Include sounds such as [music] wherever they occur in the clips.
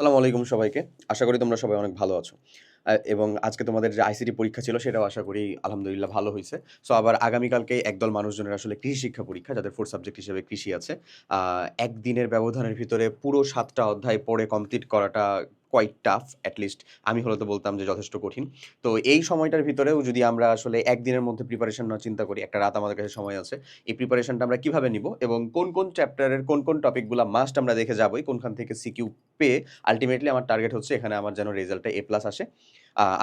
আসসালামু আলাইকুম সবাইকে। আশা করি তোমরা সবাই অনেক ভালো আছো। এবং আজকে তোমাদের যে আইসিটি পরীক্ষা ছিল সেটাও আশা করি আলহামদুলিল্লাহ ভালো হয়েছে। সো আবার আগামীকালকে একদল মানুষজনের আসলে কৃষি শিক্ষা পরীক্ষা, যাদের ফোর্থ সাবজেক্ট হিসেবে কৃষি আছে একদিনের ব্যবধানের ভিতরে পুরো সাতটা অধ্যায় পড়ে কমপ্লিট করাটা কোয়াইট টাফ অ্যাটলিস্ট আমি হলে তো বলতাম যে যথেষ্ট কঠিন। তো এই সময়টার ভিতরেও যদি আমরা আসলে একদিনের মধ্যে প্রিপারেশন না চিন্তা করি, একটা রাত আমাদের কাছে সময় আছে, এই প্রিপারেশনটা আমরা কীভাবে নিব এবং কোন কোন চ্যাপ্টারের কোন কোন টপিকগুলো মাস্ট আমরা দেখে যাবই, কোনখান থেকে সিকিউ পেয়ে আলটিমেটলি আমার টার্গেট হচ্ছে এখানে আমার যেন রেজাল্টটা এ প্লাস আসে।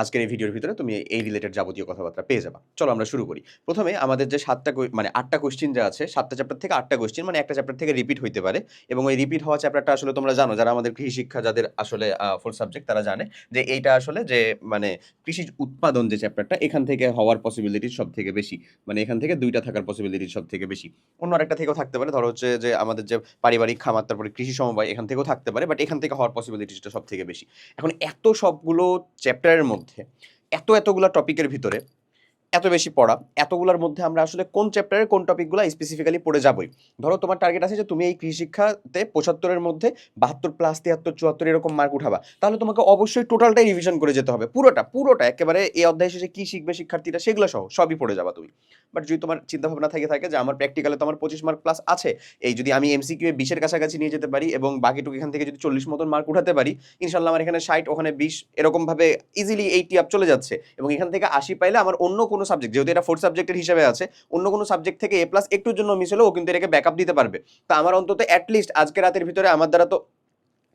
আজকের এই ভিডিওর ভিতরে তুমি এই রিলেটেড যাবতীয় কথাবার্তা পেয়ে যাবা। চলো আমরা শুরু করি। প্রথমে আমাদের যে সাতটা মানে আটটা কোশ্চিন যা আছে, সাতটা চ্যাপ্টার থেকে আটটা কোশ্চিন মানে একটা চ্যাপ্টার থেকে রিপিট হইতে পারে। এবং ওই রিপিট হওয়া চ্যাপ্টারটা আসলে তোমরা জানো, যারা আমাদের কৃষি শিক্ষা, যাদের আসলে ফোর সাবজেক্ট তারা জানে যে এইটা আসলে যে মানে কৃষি উৎপাদন যে চ্যাপ্টারটা এখান থেকে হওয়ার পসিবিলিটি সব থেকে বেশি। মানে এখান থেকে দুইটা থাকার পসিবিলিটি সব থেকে বেশি। অন্য আরেকটা থেকেও থাকতে পারে। ধরো হচ্ছে যে আমাদের যে পারিবারিক খামার, তারপরে কৃষি সমবায় এখান থেকেও থাকতে পারে বাট এখান থেকে হওয়ার পসিবিলিটিটা সব থেকে বেশি। এখন এত সবগুলো চ্যাপ্টারের মধ্যে এত এতগুলো টপিকের ভিতরে এত বেশি পড়া, এতগুলোর মধ্যে আমরা আসলে কোন চ্যাপ্টারের কোন টপিকগুলো স্পেসিফিক্যালি পড়ে যাবই। ধরো তোমার টার্গেট আছে যে তুমি এই কৃষি শিক্ষাতে পঁচাত্তরের মধ্যে বাহাত্তর প্লাস তিয়াত্তর, চুয়াত্তর এরকম মার্ক উঠাবা। তাহলে তোমাকে অবশ্যই টোটালটাই রিভিশন করে যেতে হবে। পুরোটা পুরোটা একেবারে এই অধ্যায় শেষে কি শিখবে শিক্ষার্থীরা সেগুলো সহ, সবই পড়ে যাবা তুমি। বাট যদি তোমার চিন্তা ভাবনা থেকে থাকে যে আমার প্র্যাকটিক্যালে তো আমার পঁচিশ মার্ক প্লাস আছে, এই যদি আমি এমসিকিউ এ বিশের কাছাকাছি নিয়ে যেতে পারি এবং বাকিটুকু এখান থেকে যদি চল্লিশ মতন মার্ক উঠাতে পারি ইনশাল্লাহ আমার এখানে ষাট, ওখানে বিশ এরকমভাবে ইজিলি এইটি আপ চলে যাচ্ছে। এবং এখান থেকে আশি পাইলে আমার অন্য কোনো সাবজেক্ট যেহেতু এটা ফোর্থ সাবজেক্টের হিসেবে আছে, অন্য কোনো সাবজেক্ট থেকে এ প্লাস একটুর জন্য মিস হলেও কিন্তু এটাকে ব্যাকআপ দিতে পারবে। তা আমার অন্তত অ্যাটলিস্ট আজকে রাতের ভিতরে আমার দ্বারা তো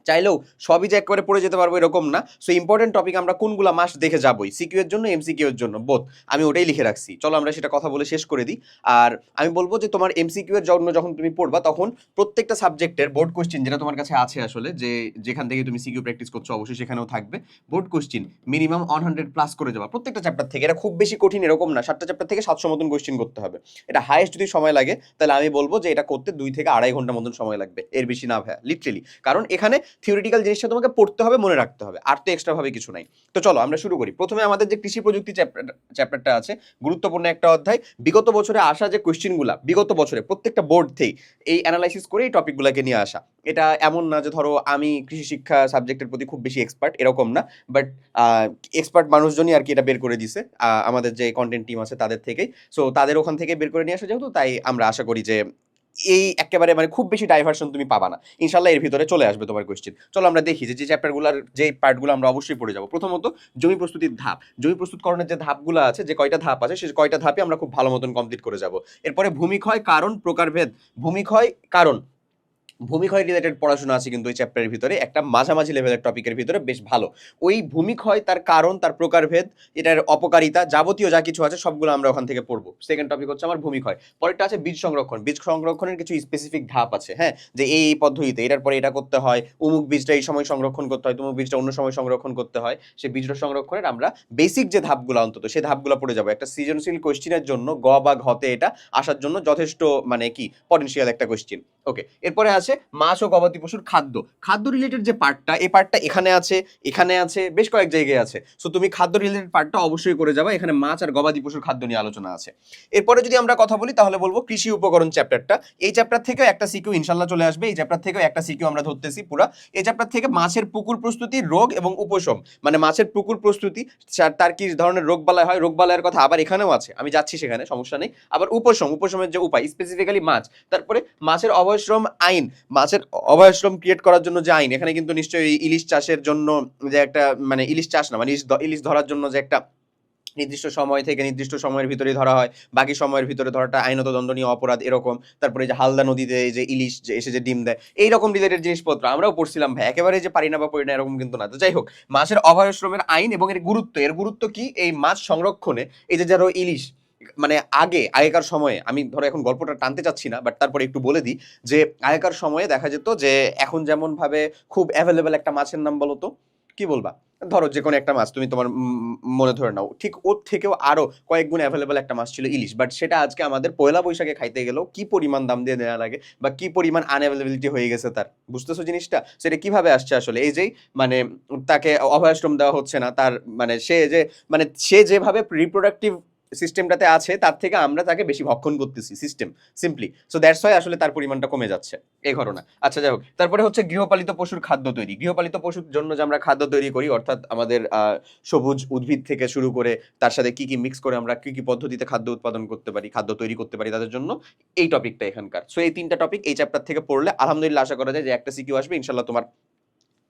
চাইলেও সবই যে একবারে পড়ে যেতে পারব এরকম না। সো ইম্পর্টেন্ট টপিক আমরা কোনগুলা মাস দেখে যাবই। সিকিউ এর জন্য এমসিকিউ এর জন্য বোধ আমি ওটাই লিখে রাখছি। চলো আমরা সেটা কথা বলে শেষ করে দিই। আর আমি বলব যে, তোমার এমসিকিউ এর জন্য যখন তুমি পড়বা, তখন প্রত্যেকটা সাবজেক্টের বোর্ড কোশ্চেন যেটা তোমার কাছে আছে আসলে, যে যেখান থেকে তুমি সিকিউ প্র্যাকটিস করছ, অবশ্যই সেখানেও থাকবে। Board question minimum one hundred plus করে যাবা। প্রত্যেকটা চ্যাপ্টার থেকে। এটা খুব বেশি কঠিন এরকম না। সাতটা চ্যাপ্টার থেকে সাতশো মতন কোশ্চেন করতে হবে। এটা হাইয়েস্ট যদি সময় লাগে, তাহলে আমি বলব যে, এটা করতে দুই থেকে আড়াই ঘণ্টা মতন সময় লাগবে। এর বেশি না ভাইয়া লিটারেলি কারণ এখানে থিওরিটিক্যাল জিনিসটা তোমাকে পড়তে হবে, মনে রাখতে হবে। আর তো এক্সট্রা ভাবে কিছু নাই। তো চলো, আমরা শুরু করি। প্রথমে আমাদের যে কৃষি প্রযুক্তি চ্যাপ্টার চ্যাপ্টারটা আছে, গুরুত্বপূর্ণ একটা অধ্যায়। বিগত বছরে আসা যে কোশ্চেনগুলা বিগত বছরে প্রত্যেকটা বোর্ড থেকেই এই অ্যানালাইসিস করে এই টপিকগুলোকে নিয়ে আসা। এটা এমন না যে ধরো, আমি কৃষি শিক্ষা সাবজেক্টের প্রতি খুব বেশি এক্সপার্ট এরকম না। বাট এক্সপার্ট মানুষজনই আর কি এটা বের করে দিছে আমাদের যে কন্টেন্ট টিম আছে তাদের থেকেই। সো তাদের ওখান থেকে বের করে নিয়ে আসা যেহেতু, তাই আমরা আশা করি যে এই একেবারে মানে খুব বেশি ডাইভার্সন তুমি পাবা না। ইনশাল্লাহ এর ভিতরে চলে আসবে তোমার কোয়েশ্চেন চলো আমরা দেখি যে যে চ্যাপ্টারগুলোর যে পার্টগুলো আমরা অবশ্যই পড়ে যাব। প্রথমত, জমি প্রস্তুতির ধাপ। জমি প্রস্তুতকরণের যে ধাপগুলো আছে, যে কয়টা ধাপ আছে, সে কয়টা ধাপে আমরা খুব ভালো মতন কমপ্লিট করে যাব। এরপরে ভূমিক্ষয়, কারণ, প্রকারভেদ। ভূমিক্ষয়, কারণ। ভূমিক্ষয় রিলেটেড পড়াশোনা আছে কিন্তু ওই চ্যাপ্টারের ভিতরে। একটা মাঝামাঝি লেভেলের টপিকের ভিতরে বেশ ভালো। ওই ভূমিক্ষয়, তার কারণ, তার প্রকারভেদ, এটার অপকারিতা যাবতীয় যা কিছু আছে সবগুলো আমরা ওখান থেকে পড়ব। সেকেন্ড টপিক হচ্ছে আমার ভূমিক্ষয়। পরেরটা আছে বীজ সংরক্ষণ। বীজ সংরক্ষণের কিছু স্পেসিফিক ধাপ আছে হ্যাঁ? যে এই এই পদ্ধতিতে, এটার পরে এটা করতে হয়, অমুক বীজটা এই সময় সংরক্ষণ করতে হয়, তুমুক বীজটা অন্য সময় সংরক্ষণ করতে হয়। সেই বীজটা সংরক্ষণের আমরা বেসিক যে ধাপগুলো অন্তত সেই ধাপগুলো পড়ে যাব। একটা সৃজনশীল কোশ্চিনের জন্য, গ বা ঘতে এটা আসার জন্য যথেষ্ট মানে কি পটেনশিয়াল একটা কোশ্চিন ওকে এরপরে আছে মাছ ও গবাদি পশুর খাদ্য। খাদ্য রিলেটেড যে পার্টটা এই পার্টটা এখানে আছে এখানে আছে, বেশ কয়েক জায়গায় আছে। সো তুমি খাদ্য রিলেটেড পার্টটা অবশ্যই করে যাবা, এখানে মাছ আর গবাদি পশুর খাদ্য নিয়ে আলোচনা আছে। এরপরে যদি আমরা কথা বলি, তাহলে বলব কৃষি উপকরণ চ্যাপ্টারটা এই চ্যাপ্টার থেকেও একটা সিকিউ ইনশাল্লাহ চলে আসবে, এই চ্যাপ্টার থেকেও একটা সিকিউ আমরা ধরতেছি পুরা। এই চ্যাপ্টার থেকে মাছের পুকুর প্রস্তুতি, রোগ এবং উপশম। মানে মাছের পুকুর প্রস্তুতি তার- কি ধরনের রোগ বালাই হয় রোগ বালাইয়ের কথা আবার এখানেও আছে। আমি যাচ্ছি সেখানে, সমস্যা নেই। আবার উপশম, উপশমের যে উপায় স্পেসিফিক্যালি মাছ। তারপরে মাছের অভয়শ্রম আইন মাছের অভয়শ্রম ক্রিয়েট করার জন্য যে আইন, এখানে কিন্তু নিশ্চয়ই ইলিশ চাষের জন্য যে একটা মানে ইলিশ চাষ না মানে ইলিশ ধরার জন্য যে একটা নির্দিষ্ট সময় থেকে নির্দিষ্ট সময়ের ভিতরে ধরা হয়, বাকি সময়ের ভিতরে ধরাটা আইনত দণ্ডনীয় অপরাধ এরকম, তারপরে যে হালদা নদীতে এই যে ইলিশ যে, এসে যে ডিম দেয়, এইরকম রিলেটেড জিনিসপত্র, আমরাও পড়ছিলাম ভাই, একেবারে যে পারি না বা পড়ি না এরকম কিন্তু না, তো যাই হোক, মাছের অভয়াশ্রমের আইন এবং এর গুরুত্ব এর গুরুত্ব কি? এই মাছ সংরক্ষণে, এই যে যারা ইলিশ মানে আগে, আগেকার সময়ে, আমি ধরো এখন গল্পটা টানতে চাচ্ছি না বাট তারপরে একটু বলে দিই যে, আগেকার সময়ে দেখা যেত যে, এখন যেমন ভাবে খুব অ্যাভেলেবেল একটা মাছের নাম বলো তো, কি বলবা? ধরো যে কোনো একটা মাছ, তুমি তোমার মনে ধরে নাও, ঠিক ওর থেকেও আরও কয়েক গুণ অ্যাভেলেবেল একটা মাছ ছিল ইলিশ বাট সেটা আজকে আমাদের পয়লা বৈশাখে খাইতে গেলেও কি পরিমাণ দাম দিয়ে নেওয়া লাগে, বা কি পরিমাণ আনঅ্যাভেলেবিলিটি হয়ে গেছে তার, বুঝতেছো জিনিসটা? সেটা কীভাবে আসছে আসলে? এই যেই মানে তাকে অভয়াশ্রম দেওয়া হচ্ছে না, তার মানে সে যে মানে সে যেভাবে রিপ্রোডাক্টিভ সিস্টেমটাতে আছে, তার থেকে আমরা তাকে বেশি ভক্ষণ করতেছি সিস্টেম সিম্পলি সো দ্যাটস হয় আসলে তার পরিমাণটা কমে যাচ্ছে, এই ঘটনা। আচ্ছা যাই হোক, তারপরে হচ্ছে গৃহপালিত পশুর খাদ্য তৈরি। গৃহপালিত পশুর জন্য যে আমরা খাদ্য তৈরি করি, অর্থাৎ আমাদের সবুজ উদ্ভিদ থেকে শুরু করে তার সাথে কি কি মিক্স করে আমরা কি কি পদ্ধতিতে খাদ্য উৎপাদন করতে পারি, খাদ্য তৈরি করতে পারি তাদের জন্য, এই টপিকটা এখানকার। সো এই তিনটা টপিক এই চ্যাপ্টার থেকে পড়লে আলহামদুলিল্লাহ আশা করা যায় যে একটা সিকিউ আসবে ইনশাল্লাহ তোমার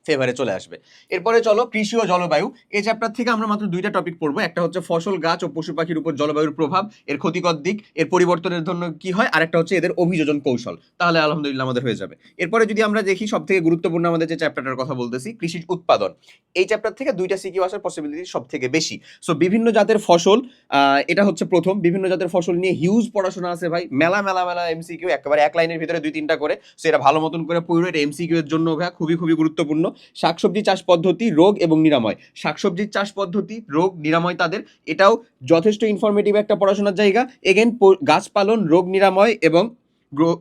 ফেভারে চলে আসবে। এরপরে চলো কৃষি ও জলবায়ু। এই চ্যাপ্টার থেকে আমরা মাত্র দুইটা টপিক পড়ব। একটা হচ্ছে ফসল, গাছ ও পশু পাখির উপর জলবায়ুর প্রভাব, এর ক্ষতিকর দিক, এর পরিবর্তনের জন্য কি হয় আর একটা হচ্ছে এদের অভিযোজন কৌশল। তাহলে আলহামদুলিল্লাহ আমাদের হয়ে যাবে। এরপরে যদি আমরা দেখি সব থেকে গুরুত্বপূর্ণ আমাদের যে চ্যাপ্টারটার কথা বলতেছি, কৃষি উৎপাদন। এই চ্যাপ্টার থেকে দুইটা সিকিউ আসার পসিবিলিটি সব থেকে বেশি। সো বিভিন্ন জাতের ফসল এটা হচ্ছে প্রথম। বিভিন্ন জাতের ফসল নিয়ে হিউজ পড়াশোনা আছে ভাই। মেলা মেলা মেলা এমসিকিউ একেবারে এক লাইনের ভিতরে দুই তিনটা করে। সো এটা ভালো মতন করে পড়ে এটা এমসিকিউ এর জন্য খুবই খুবই গুরুত্বপূর্ণ। শাকসবজি চাষ পদ্ধতি রোগ এবং নিরাময়। শাকসবজির চাষ পদ্ধতি, রোগ, নিরাময় তাদের। এটাও যথেষ্ট ইনফরমেটিভ একটা পড়াশোনার জায়গা। এগেন গাছ পালন, রোগ, নিরাময় এবং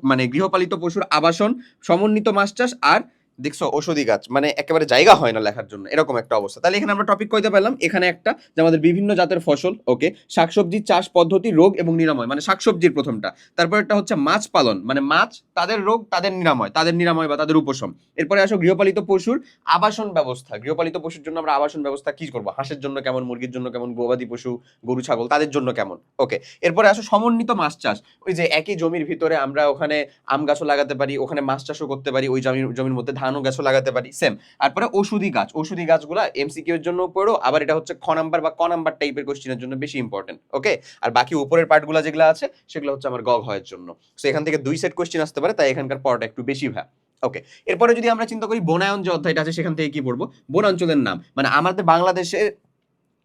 মানে গৃহপালিত পশুর আবাসন, সমন্বিত মাছ চাষ আর দেখছ, ঔষধি গাছ মানে একেবারে জায়গা হয় না লেখার জন্য, এরকম একটা অবস্থা। তাহলে এখানে আমরা টপিক কইতে পেলাম এখানে একটা যে আমাদের বিভিন্ন জাতের ফসল ওকে শাকসবজির চাষ পদ্ধতি, রোগ এবং নিরাময় মানে শাকসবজির প্রথমটা। তারপর একটা হচ্ছে মাছ পালন মানে মাছ তাদের রোগ, তাদের নিরাময় তাদের নিরাময় বা তাদের উপশম। এরপরে আসো গৃহপালিত পশুর আবাসন ব্যবস্থা। গৃহপালিত পশুর জন্য আমরা আবাসন ব্যবস্থা কি করব? হাঁসের জন্য কেমন? মুরগির জন্য কেমন? গবাদি পশু, গরু, ছাগল, তাদের জন্য কেমন? ওকে এরপরে আসো সমন্বিত মাছ চাষ। ওই যে একই জমির ভিতরে আমরা ওখানে আম গাছও লাগাতে পারি, ওখানে মাছ চাষও করতে পারি, ওই জমির জমির মধ্যে ধানও গাছও লাগাতে পারি। সেম তারপরে ওষুধি গাছ। ওষুধি গাছগুলা এমসিকিউ এর জন্য পড়ো। আবার এটা হচ্ছে খ নাম্বার বা ক নাম্বার টাইপের কোশ্চেনের জন্য বেশি ইম্পর্টেন্ট ওকে আর বাকি উপরের পার্টগুলো যেগুলো আছে, সেগুলো হচ্ছে আমার গ হয়ের জন্য। সো এখান থেকে দুই সেট কোশ্চেন আসতে পারে, তাই এখানকার পড়াটা একটু বেশি ভ্যা ওকে এরপরে যদি আমরা চিন্তা করি, বনায়ন যে অধ্যায়টা আছে, সেখান থেকে কি পড়ব? বনাঞ্চলের নাম। মানে আমাদের বাংলাদেশে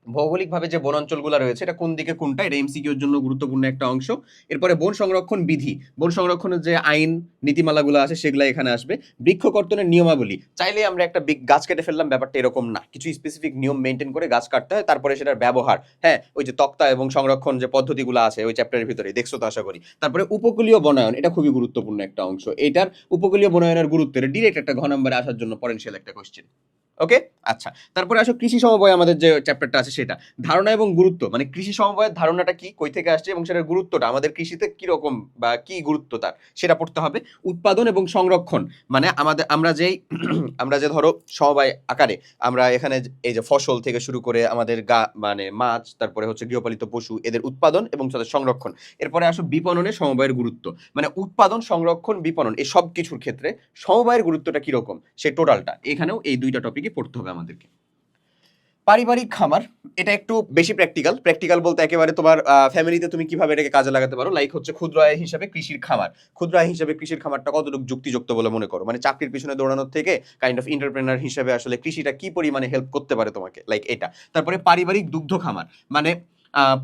ভৌগোলিকভাবে যে বনাঞ্চলগুলো রয়েছে, এটা কোন দিকে কোনটা? এটা এমসিকিউর জন্য গুরুত্বপূর্ণ একটা অংশ। এরপরে বন সংরক্ষণ বিধি। বন সংরক্ষণের যে আইন, নীতিমালাগুলো আছে, সেগুলো এখানে আসবে। বৃক্ষ কর্তনের নিয়মাবলী। চাইলে আমরা একটা গাছ কেটে ফেললাম, ব্যাপারটা এরকম না। কিছু স্পেসিফিক নিয়ম মেনটেন করে গাছ কাটতে হয়, তারপরে সেটার ব্যবহার। হ্যাঁ ওই যে তক্তা এবং সংরক্ষণ যে পদ্ধতিগুলো আছে, ওই চ্যাপ্টারের ভিতরে দেখছ তো আশা করি। তারপরে উপকূলীয় বনায়ন, এটা খুবই গুরুত্বপূর্ণ একটা অংশ। এটার উপকূলীয় বনায়নের গুরুত্ব এটা ডিরেক্ট একটা ঘ নম্বরে আসার জন্য পটেনশিয়াল একটা কোশ্চেন ওকে আচ্ছা। তারপরে আসো কৃষি সমবায় আমাদের যে চ্যাপ্টারটা আছে সেটা। ধারণা এবং গুরুত্ব। মানে কৃষি সমবায়ের ধারণাটা কি? কই থেকে আসছে? এবং সেটার গুরুত্বটা আমাদের কৃষিতে কি রকম বা কি গুরুত্ব তার? সেটা পড়তে হবে। উৎপাদন এবং সংরক্ষণ। মানে আমাদের, আমরা যেই, [clears throat] আমরা যে ধরো সমবায় আকারে আমরা এখানে এই যে ফসল থেকে শুরু করে আমাদের গা মানে মাছ, তারপরে হচ্ছে গৃহপালিত পশু, এদের উৎপাদন এবং তাদের সংরক্ষণ। এরপরে আসো বিপণনে সমবায়ের গুরুত্ব। মানে উৎপাদন, সংরক্ষণ, বিপণন, এই সব কিছুর ক্ষেত্রে সমবায়ের গুরুত্বটা কীরকম সে টোটালটা এখানেও এই দুইটা টপিকই পড়তে হবে আমাদেরকে। পারিবারিক খামার, এটা একটু বেশি প্র্যাকটিক্যাল প্র্যাকটিক্যাল বলতে একেবারে তোমার ফ্যামিলিতে তুমি কীভাবে এটাকে কাজে লাগাতে পারো? লাইক হচ্ছে ক্ষুদ্র আয় হিসাবে কৃষির খামার। ক্ষুদ্র আয় হিসাবে কৃষির খামারটা কতটুকু যুক্তিযুক্ত বলে মনে করো? মানে চাকরির পিছনে দৌড়ানোর থেকে কাইন্ড অফ এন্টারপ্রেনার হিসাবে আসলে কৃষিটা কি পরিমাণে হেল্প করতে পারে তোমাকে? লাইক এটা। তারপরে পারিবারিক দুগ্ধ খামার। মানে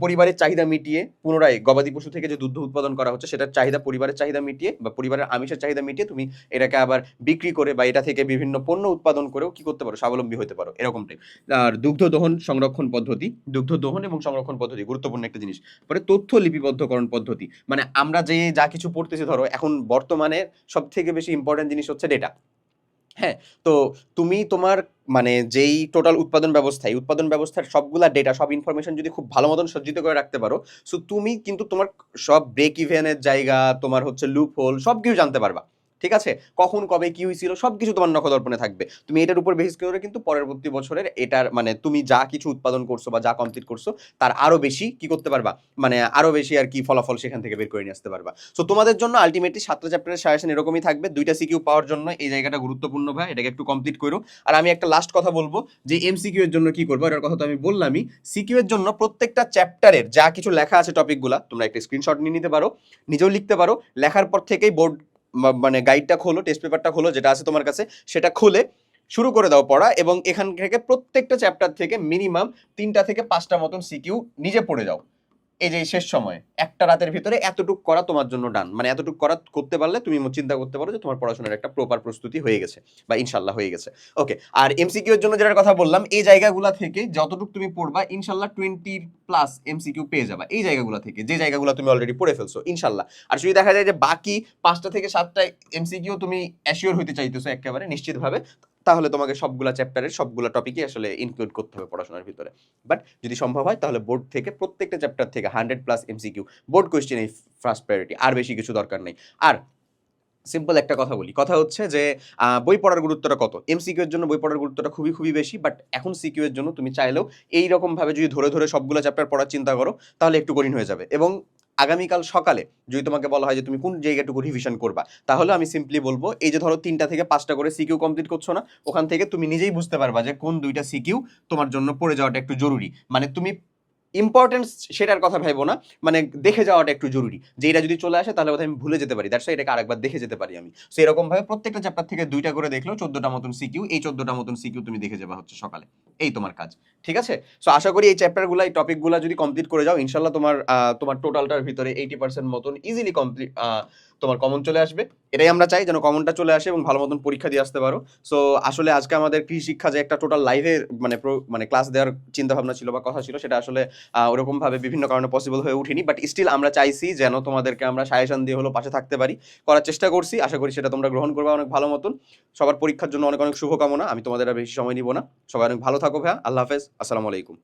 পরিবারের চাহিদা মিটিয়ে পুনরায় গবাদি পশু থেকে যে দুগ্ধ উৎপাদন করা হচ্ছে, সেটার চাহিদা পরিবারের চাহিদা মিটিয়ে বা পরিবারের আমিষের চাহিদা মিটিয়ে তুমি এটাকে আবার বিক্রি করে বা এটা থেকে বিভিন্ন পণ্য উৎপাদন করেও কি করতে পারো? স্বাবলম্বী হতে পারো, এরকম টাইপ আর দুগ্ধ দহন সংরক্ষণ পদ্ধতি, দুগ্ধ দহন এবং সংরক্ষণ পদ্ধতি, গুরুত্বপূর্ণ একটা জিনিস। পরে তথ্য লিপিবদ্ধকরণ পদ্ধতি। মানে আমরা যে যা কিছু পড়তেছি, ধরো এখন বর্তমানে সব থেকে বেশি ইম্পর্টেন্ট জিনিস হচ্ছে ডেটা হ্যাঁ তো তুমি তোমার মানে যেই টোটাল উৎপাদন ব্যবস্থায় উৎপাদন ব্যবস্থার সবগুলা ডেটা সব ইনফরমেশন যদি খুব ভালো মতন সজ্জিত করে রাখতে পারো সো তুমি কিন্তু তোমার সব ব্রেক ইভেনের জায়গা, তোমার হচ্ছে লুপ হোল সব কিছু জানতে পারবা। ঠিক আছে? কখন, কবে, কি হয়েছিল সব কিছু তোমার নখদর্পণে থাকবে। তুমি এটার উপর বেসিস করে কিন্তু পরবর্তী বছরের এটার মানে তুমি যা কিছু উৎপাদন করছ বা যা কমপ্লিট করছ, তার আরও বেশি কি করতে পারবা? মানে আরও বেশি আর কি ফলাফল সেখান থেকে বের করে নিয়ে আসতে পারবা। সো তোমাদের জন্য আলটিমেটলি সাতটা চ্যাপ্টারের সাজেশন এরকমই থাকবে। দুইটা সিকিউ পাওয়ার জন্য এই জায়গাটা গুরুত্বপূর্ণ ভাই, এটাকে একটু কমপ্লিট করো। আর আমি একটা লাস্ট কথা বলব, যে এমসিকিউ এর জন্য কি করব এটার কথা তো আমি বললামই সিকিউ এর জন্য প্রত্যেকটা চ্যাপ্টারের যা কিছু লেখা আছে টপিকগুলা তোমরা একটা স্ক্রিনশট নিয়ে নিতে পারো, নিজেও লিখতে পারো, লেখার পর থেকেই বোর্ড মানে গাইডটা খোলো টেস্ট পেপারটা খোলো, যেটা আছে তোমার কাছে, সেটা খুলে শুরু করে দাও পড়া এবং এখান থেকে প্রত্যেকটা চ্যাপ্টার থেকে মিনিমাম তিনটা থেকে পাঁচটা মতন সিকিউ নিজে পড়ে যাও। এই যে শেষ সময়, একটা রাতের ভিতরে এতটুক করা তোমার জন্য ডান মানে এতটুক করা করতে পারলে তুমি চিন্তা করতে পারো যে তোমার পড়াশোনার একটা প্রপার প্রস্তুতি হয়ে গেছে বা ইনশাল্লাহ হয়ে গেছে। ওকে আর এমসিকিউ এর জন্য যেটার কথা বললাম, এই জায়গাগুলো থেকে যতটুকু তুমি পড়বা, ইনশাল্লাহ টোয়েন্টি প্লাস এমসিকিউ পেয়ে যাবা, এই জায়গাগুলো থেকে, যে জায়গাগুলো তুমি অলরেডি পড়ে ফেলছো, ইনশাল্লাহ। আর যদি দেখা যায় যে বাকি পাঁচটা থেকে সাতটা এমসিকিউ তুমি অ্যাসিওর হইতে চাইতেছো একেবারে, নিশ্চিতভাবে। তাহলে তোমাকে সবগুলা চ্যাপ্টারের সবগুলা টপিকই আসলে ইনক্লুড করতে হবে পড়াশোনার ভিতরে। বাট যদি সম্ভব হয়, তাহলে বোর্ড থেকে, প্রত্যেকটা চ্যাপ্টার থেকে hundred plus MCQ board question এই ফার্স্ট প্রায়োরিটি আর বেশি কিছু দরকার নেই। আর সিম্পল একটা কথা বলি, কথা হচ্ছে যে বই পড়ার গুরুত্বটা কত? এমসিকিউ এর জন্য বই পড়ার গুরুত্বটা খুবই খুবই বেশি বাট এখন সিকিউ এর জন্য তুমি চাইলেও এই রকম ভাবে যদি ধরে ধরে সবগুলো চ্যাপ্টার পড়ার চিন্তা করো, তাহলে একটু কঠিন হয়ে যাবে। এবং আগামীকাল সকালে যদি তোমাকে বলা হয় যে তুমি কোন জায়গাটুকু রিভিশন করবা, তাহলে আমি সিম্পলি বলব, এই যে ধরো তিনটা থেকে পাঁচটা করে সিকিউ কমপ্লিট করছ না, ওখান থেকে তুমি নিজেই বুঝতে পারবা যে কোন দুইটা সিকিউ তোমার জন্য পড়ে যাওয়াটা একটু জরুরি। মানে তুমি ইম্পর্টেন্স সেটার কথা ভাইবো না। মানে দেখে যাওয়াটা একটু জরুরি। যে এটা যদি চলে আসে, তাহলে আমি ভুলে যেতে পারি। দ্যাটস এটাকে আরেকবার দেখে যেতে পারি আমি। সো এরকম ভাবে প্রত্যেকটা চ্যাপ্টার থেকে দুইটা করে দেখলেও চোদ্দটা মতন সিকিউ এই চোদ্দটা মতন সিকিউ তুমি দেখে যাবা হচ্ছে সকালে। এই তোমার কাজ। ঠিক আছে? সো আশা করি এই চ্যাপ্টারগুলো এই টপিকগুলো যদি কমপ্লিট করে যাও ইনশাল্লাহ তোমার তোমার টোটালটার ভিতরে এইটি পার্সেন্ট মতন ইজিলি কমপ্লিট তোমার কমন চলে আসবে। এটাই আমরা চাই যেন কমনটা চলে আসে এবং ভালো মতন পরীক্ষা দিয়ে আসতে পারো। সো আসলে আজকে আমাদের কৃষি শিক্ষা যে একটা টোটাল লাইভে মানে মানে ক্লাস দেওয়ার চিন্তা ভাবনা ছিল বা কথা ছিল সেটা আসলে আহ, ওরকম ভাবে বিভিন্ন কারণে পসিবল হয়ে ওঠেনি বাট স্টিল আমরা চাইছি যেন তোমাদেরকে আমরা সাজেশন দিয়ে হলো পাশে থাকতে পারি। করার চেষ্টা করছি। আশা করি সেটা তোমরা গ্রহণ করবে অনেক ভালো মতন। সবার পরীক্ষার জন্য অনেক অনেক শুভকামনা। আমি তোমাদের বেশি সময় নিব না। সবাই অনেক ভালো থাকো ভাইয়া। আল্লাহ হাফেজ। আসসালামু আলাইকুম।